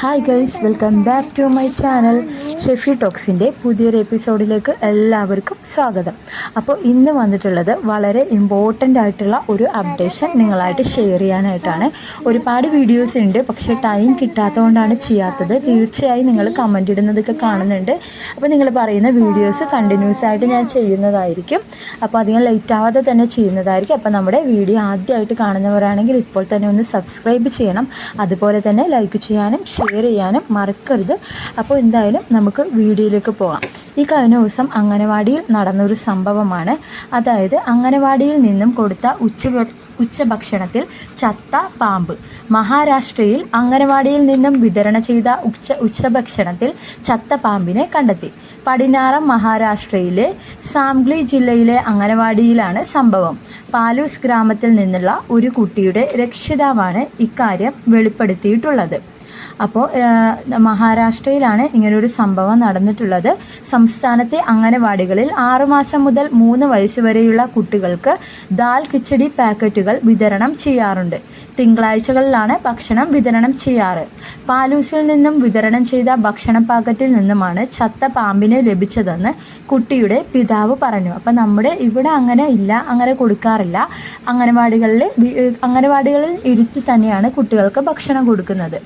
Hi guys welcome back to my channel Shefi ടോക്സിന്റെ പുതിയൊരു എപ്പിസോഡിലേക്ക് എല്ലാവർക്കും സ്വാഗതം. അപ്പോൾ ഇന്ന് വന്നിട്ടുള്ളത് വളരെ ഇമ്പോർട്ടന്റ് ആയിട്ടുള്ള ഒരു അപ്ഡേഷൻ നിങ്ങളായിട്ട് ഷെയർ ചെയ്യാനായിട്ടാണ്. ഒരുപാട് വീഡിയോസ് ഉണ്ട് പക്ഷേ ടൈം കിട്ടാത്തതുകൊണ്ടാണ് ചെയ്യാത്തത്. തീർച്ചയായും നിങ്ങൾ കമന്റ് ഇടുന്നതൊക്കെ കാണുന്നുണ്ട്. അപ്പോൾ നിങ്ങൾ പറയുന്ന വീഡിയോസ് കണ്ടിന്യൂസ് ആയിട്ട് ഞാൻ ചെയ്യുന്നതായിരിക്കും. അപ്പോൾ അധികം ലേറ്റ് ആവാതെ തന്നെ ചെയ്യുന്നതായിരിക്കും. അപ്പോൾ നമ്മുടെ വീഡിയോ ആദ്യമായിട്ട് കാണുന്നവരാണെങ്കിൽ ഇപ്പോൾ തന്നെ ഒന്ന് സബ്സ്ക്രൈബ് ചെയ്യണം. അതുപോലെ തന്നെ ലൈക്ക് ചെയ്യാനും ഷെയർ ചെയ്യാനും മറക്കരുത്. അപ്പോൾ എന്തായാലും നമുക്ക് വീഡിയോയിലേക്ക് പോകാം ഈ കഴിഞ്ഞ ദിവസം അംഗനവാടിയിൽ നടന്നൊരു സംഭവമാണ്. അതായത് അംഗനവാടിയിൽ നിന്നും കൊടുത്ത ഉച്ച ഉച്ചഭക്ഷണത്തിൽ ചത്ത പാമ്പ്. മഹാരാഷ്ട്രയിൽ അംഗനവാടിയിൽ നിന്നും വിതരണം ചെയ്ത ഉച്ച ഉച്ചഭക്ഷണത്തിൽ ചത്ത പാമ്പിനെ കണ്ടെത്തി. പടിഞ്ഞാറൻ മഹാരാഷ്ട്രയിലെ സാംഗ്ലി ജില്ലയിലെ അംഗനവാടിയിലാണ് സംഭവം. പാലൂസ് ഗ്രാമത്തിൽ നിന്നുള്ള ഒരു കുട്ടിയുടെ രക്ഷിതാവാണ് ഇക്കാര്യം വെളിപ്പെടുത്തിയിട്ടുള്ളത്. അപ്പോൾ മഹാരാഷ്ട്രയിലാണ് ഇങ്ങനൊരു സംഭവം നടന്നിട്ടുള്ളത്. സംസ്ഥാനത്തെ അംഗനവാടികളിൽ ആറുമാസം മുതൽ മൂന്ന് വയസ്സ് വരെയുള്ള കുട്ടികൾക്ക് ദാൽ കിച്ചടി പാക്കറ്റുകൾ വിതരണം ചെയ്യാറുണ്ട്. തിങ്കളാഴ്ചകളിലാണ് ഭക്ഷണം വിതരണം ചെയ്യാറ്. പാലൂസിൽ നിന്നും വിതരണം ചെയ്ത ഭക്ഷണ പാക്കറ്റിൽ നിന്നുമാണ് ചത്ത പാമ്പിനെ ലഭിച്ചതെന്ന് കുട്ടിയുടെ പിതാവ് പറഞ്ഞു. അപ്പം നമ്മുടെ ഇവിടെ അങ്ങനെ ഇല്ല അങ്ങനെ കൊടുക്കാറില്ല. അംഗനവാടികളിൽ അംഗനവാടികളിൽ ഇരുത്തി തന്നെയാണ് കുട്ടികൾക്ക് ഭക്ഷണം കൊടുക്കുന്നത്.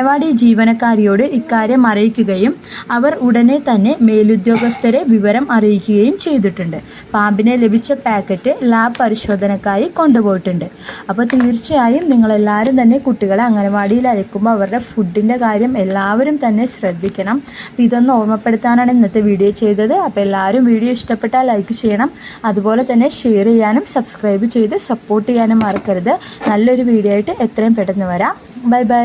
അംഗനവാടി ജീവനക്കാരിയോട് ഇക്കാര്യം അറിയിക്കുകയും അവർ ഉടനെ തന്നെ മേലുദ്യോഗസ്ഥരെ വിവരം അറിയിക്കുകയും ചെയ്തിട്ടുണ്ട്. പാമ്പിനെ ലഭിച്ച പാക്കറ്റ് ലാബ് പരിശോധനക്കായി കൊണ്ടുപോയിട്ടുണ്ട്. അപ്പോൾ തീർച്ചയായും നിങ്ങളെല്ലാവരും തന്നെ കുട്ടികളെ അംഗനവാടിയിൽ അയക്കുമ്പോൾ അവരുടെ ഫുഡിന്റെ കാര്യം എല്ലാവരും തന്നെ ശ്രദ്ധിക്കണം. ഇതൊന്ന് ഓർമ്മപ്പെടുത്താനാണ് ഇന്നത്തെ വീഡിയോ ചെയ്തത്. അപ്പോൾ എല്ലാവരും വീഡിയോ ഇഷ്ടപ്പെട്ടാൽ ലൈക്ക് ചെയ്യണം. അതുപോലെ തന്നെ ഷെയർ ചെയ്യാനും സബ്സ്ക്രൈബ് ചെയ്ത് സപ്പോർട്ട് ചെയ്യാനും മറക്കരുത്. നല്ലൊരു വീഡിയോ ആയിട്ട് എത്രയും പെട്ടെന്ന് വരാം. Bye bye.